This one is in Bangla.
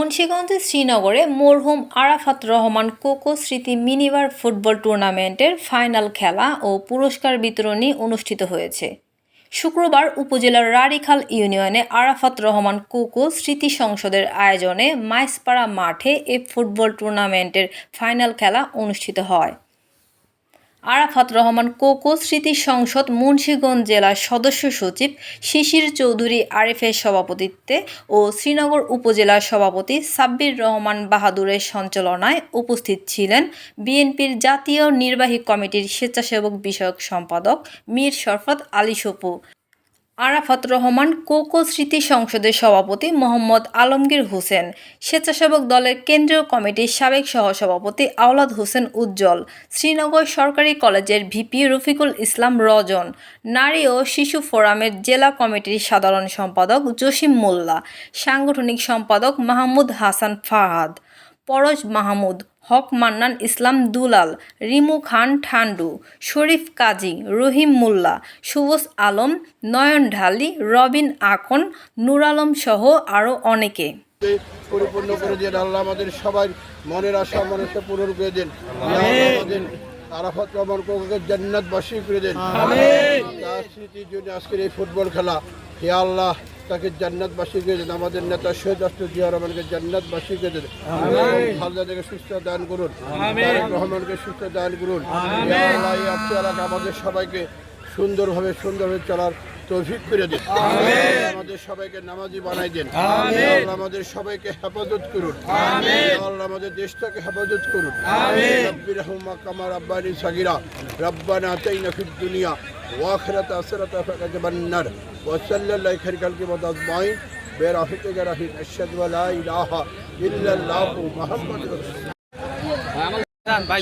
মুন্সিগঞ্জের শ্রীনগরে মরহুম আরাফাত রহমান কোকো স্মৃতি মিনিবার ফুটবল টুর্নামেন্টের ফাইনাল খেলা ও পুরস্কার বিতরণী অনুষ্ঠিত হয়েছে। শুক্রবার উপজেলার রাড়িখাল ইউনিয়নে আরাফাত রহমান কোকো স্মৃতি সংসদের আয়োজনে মাইসপাড়া মাঠে এ ফুটবল টুর্নামেন্টের ফাইনাল খেলা অনুষ্ঠিত হয়। আরাফাত রহমান কোকো স্মৃতি সংসদ মুন্সীগঞ্জ জেলার সদস্য সচিব শিশির চৌধুরী আরিফের সভাপতিত্বে ও শ্রীনগর উপজেলার সভাপতি সাব্বির রহমান বাহাদুরের সঞ্চালনায় উপস্থিত ছিলেন বিএনপির জাতীয় নির্বাহী কমিটির স্বেচ্ছাসেবক বিষয়ক সম্পাদক মীর শরফত আলী সপু। আরাফাত রহমান কোকো স্মৃতি সংসদের সভাপতি মোহাম্মদ আলমগীর হোসেন, স্বেচ্ছাসেবক দলের কেন্দ্রীয় কমিটির সাবেক সহসভাপতি আওলাদ হোসেন উজ্জ্বল, শ্রীনগর সরকারি কলেজের ভিপি রফিকুল ইসলাম রজন, নারী ও শিশু ফোরামের জেলা কমিটির সাধারণ সম্পাদক জসিম মোল্লা, সাংগঠনিক সম্পাদক মাহমুদ হাসান ফাহাদ। পরশ মাহমুদ হক মান্নান ইসলাম দুলাল রিমু খান ঠান্ডু শরীফ কাজী রহিম মোল্লা সুবস আলম নয়ন ঢালি রবিন আকন নূর আলম সহ আরও অনেকে। পরিপূর্ণ করে দিন আল্লাহ আমাদের সবাই মনের আশা মানুষকে পূরণ করে দিন। আরাফাত রহমান কোকে জান্নাত বাসী করে দেন। তার স্মৃতির জন্য আজকের এই ফুটবল খেলা হে আল্লাহ তাকে জান্নাত বাসী করে দেন আমাদের নেতা শহীদ রাষ্ট্র জিয়া রহমানকে জান্নাত বাসী করে দেন খালদা সুস্থ দান করুন। রহমানকে সুস্থ দান করুন। আমাদের সবাইকে সুন্দরভাবে সুন্দরভাবে চলার তৌফিক করে দিন। আমাদের সবাইকে নামাজি বানাই দেন। আমাদের সবাইকে হেফাজত করুন। আল্লাহ আমাদের দেশটাকে হেফাজত করুন। রব্বির রহমা কামার আব্বানি সাগিরা। রব্বানা আতাইনা ফিদ দুনিয়া। ওয়াখিরাত আসরাত ফাকাজবান্নার ওয়াসাল্লাল্লাহু খাইর খালকি মাদাদ মাই বেরাফিকে রাহিম আশহাদু আলা ইলাহা ইল্লাল্লাহু মুহাম্মাদুর রাসূলুল্লাহ।